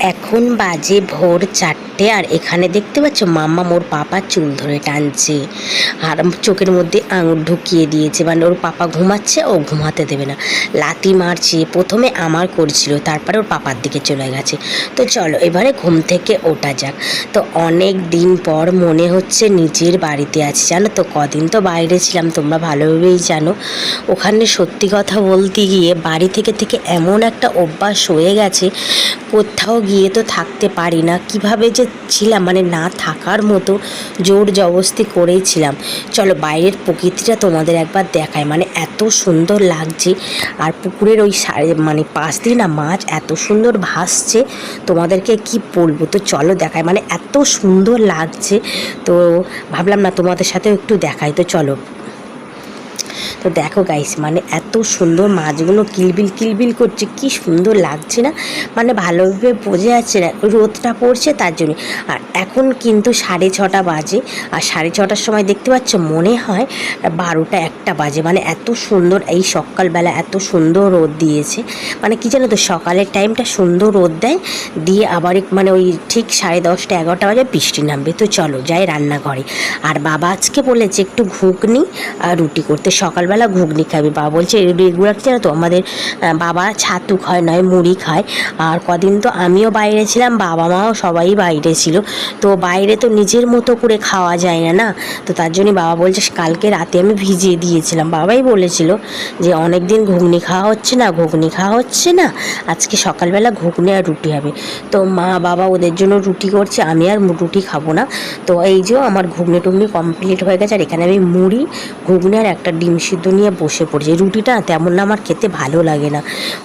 এখন বাজে ভোর চারটে আর এখানে দেখতে পাচ্ছ মাম্মা মোর পাপার চুল ধরে টানছে। আর চোখের মধ্যে আঙুর ঢুকিয়ে দিয়েছে। মানে ওর পাপা ঘুমাচ্ছে, ও ঘুমাতে দেবে না। লাতি মারছে। প্রথমে আমার করছিল, তারপরে ওর পাপার দিকে চলে গেছে। তো চলো, এবারে ঘুম থেকে ওঠা যাক। তো অনেক দিন পর মনে হচ্ছে নিজের বাড়িতে আছি। জানো তো, কদিন তো বাইরে ছিলাম, তোমরা ভালোভাবেই জানো। ওখানে সত্যি কথা বলতে গিয়ে বাড়ি থেকে থেকে এমন একটা অভ্যাস হয়ে গেছে, কোথাও গিয়ে তো থাকতে পারি না। কীভাবে যে ছিলাম মানে না থাকার মতো জোর জবস্তি করেই ছিলাম। চলো বাইরের প্রকৃতিটা তোমাদের একবার দেখায় মানে এত সুন্দর লাগছে। আর পুকুরের ওই মানে পাশ দিয়ে না মাছ এত সুন্দর ভাসছে। তোমাদেরকে কি বলব? তো চলো দেখায় মানে এত সুন্দর লাগছে। তো ভাবলাম না তোমাদের সাথেও একটু দেখাই। তো চলো। তো দেখো গাইস মানে এত সুন্দর মাছগুলো কিলবিল কিলবিল করছে, কি সুন্দর লাগছে না? মানে ভালোভাবে বোঝা যাচ্ছে না, রোদটা পড়ছে তার জন্য। আর এখন কিন্তু সাড়ে ছটা বাজে, আর সাড়ে ছটার সময় দেখতে পাচ্ছ মনে হয় বারোটা একটা বাজে। মানে এত সুন্দর এই সকালবেলা এত সুন্দর রোদ দিয়েছে। মানে কি জানো তো, সকালের টাইমটা সুন্দর রোদ দেয়, দিয়ে আবার মানে ওই ঠিক সাড়ে দশটা এগারোটা বাজে বৃষ্টি নামবে। তো চলো যাই রান্নাঘরে। আর বাবা আজকে বলেছে একটু ঘুগনি আর রুটি করতে। সকালবেলা ঘুগনি খাবে। বাবা বলছে রেগুলার জানো তো আমাদের বাবা ছাতু খায় নয় মুড়ি খায় আর কদিন তো আমিও বাইরে ছিলাম, বাবা মাও সবাই বাইরে ছিল। তো বাইরে তো নিজের মতো করে খাওয়া যায় না না? তো তার জন্য বাবা বলছে, কালকে রাতে আমি ভিজিয়ে দিয়েছিলাম। বাবাই বলেছিল যে অনেক দিন ঘুগনি খাওয়া হচ্ছে না, ঘুগনি খাওয়া হচ্ছে না, আজকে সকালবেলা ঘুগনি আর রুটি হবে। তো মা, বাবা ওদের জন্য রুটি করছে, আমি আর রুটি খাব না। তো এই যে আমার ঘুগনি টুগনি কমপ্লিট হয়ে গেছে, আর এখানে আমি মুড়ি, ঘুগনি আর একটা ডিম সিদ্ধ নিয়ে বসে পড়ছি। রুটিটা তেমন না, আমার খেতে ভালো লাগে না।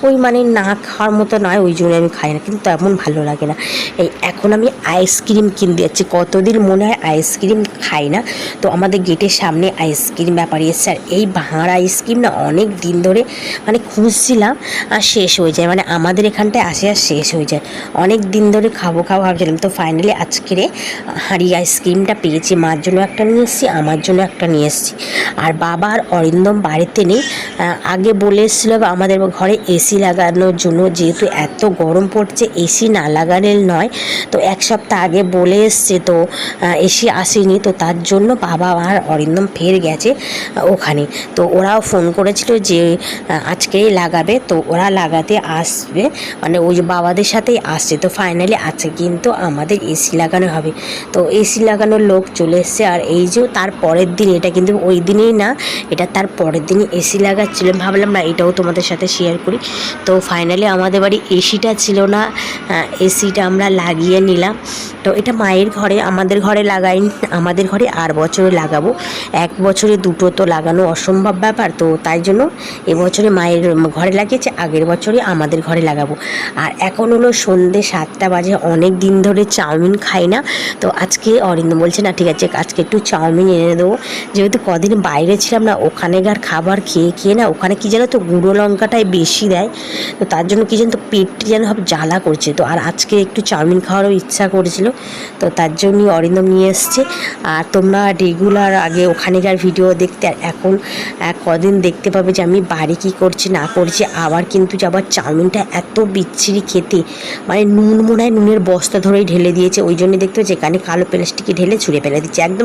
ওই মানে না খাওয়ার মতো নয়, ওই জন্য আমি খাই না, কিন্তু তেমন ভালো লাগে না। এই এখন আমি আইসক্রিম কিনতে যাচ্ছি, কতদিন মনে হয় আইসক্রিম খাই না? তো আমাদের গেটের সামনে আইসক্রিম ব্যাপারী এসছে, আর এই ভাঁড় আইসক্রিম না অনেক দিন ধরে মানে খুঁজছিলাম, আর শেষ হয়ে যায় মানে আমাদের এখানটায় আসে আর শেষ হয়ে যায়। অনেক দিন ধরে খাব খাব ভাবছিলাম, তো ফাইনালি আজকের হাঁড়ি আইসক্রিমটা পেয়েছি, মার জন্য একটা নিয়ে এসেছি, আমার জন্য একটা নিয়ে এসেছি। আর বাবা আর অরিন্দম বাড়িতে নেই আগে বলে এসেছিল আমাদের ঘরে এসি লাগানোর জন্য, যেহেতু এত গরম পড়ছে এসি না লাগানোর নয়। তো এক সপ্তাহ আগে বলে এসছে, তো এসি আসেনি, তো তার জন্য বাবা আর অরিন্দম ফের গেছে ওখানে। তো ওরাও ফোন করেছিল যে আজকেই লাগাবে, তো ওরা লাগাতে আসবে মানে ওই বাবাদের সাথেই আসছে। তো ফাইনালি আজকে কিন্তু আমাদের এসি লাগানো হবে। তো এসি লাগানোর লোক চলে এসছে, আর এই যে তার পরের দিন, এটা কিন্তু ওই দিনেই না, এটা তার পরের দিনই এসি লাগাচ্ছিল ভাবলাম না এটাও তোমাদের সাথে শেয়ার করি। তো ফাইনালি আমাদের বাড়ি এসিটা ছিল না এসিটা আমরা লাগিয়ে নিলাম। তো এটা মায়ের ঘরে, আমাদের ঘরে লাগাই, আমাদের ঘরে আর বছরে লাগাবো। এক বছরে দুটো তো লাগানো অসম্ভব ব্যাপার, তো তাই জন্য এবছরে মায়ের ঘরে লাগিয়েছে, আগের বছরে আমাদের ঘরে লাগাবো। আর এখন হলো সন্ধে সাতটা বাজে, অনেক দিন ধরে চাউমিন খাই না। তো আজকে অরিন্দ বলছে, না, ঠিক আছে, আজকে একটু চাউমিন এনে দেবো। যেহেতু কদিন বাইরে ছিলাম না ওখানেকার খাবার খেয়ে খেয়ে না ওখানে কী জানো তো গুঁড়ো লঙ্কাটাই বেশি দেয়, তো তার জন্য কী জানো তো পেটটি যেন সব জ্বালা করছে। তো আর আজকে একটু চাউমিন খাওয়ারও ইচ্ছা করেছিল, তো তার জন্যই অরিন্দম নিয়ে এসছে। আর তোমরা রেগুলার আগে ওখানেকার ভিডিও দেখতে, আর এখন কদিন দেখতে পাবে যে আমি বাড়ি কী করছি, না করছি, আবার কিন্তু আবার চাউমিনটা এত বিচ্ছিরি খেতে মানে নুন মনে হয় নুনের বস্তা ধরেই ঢেলে দিয়েছে, ওই জন্য দেখতে এখানে কালো প্লাস্টিকে ঢেলে ছুঁড়ে ফেলে দিচ্ছে, একদম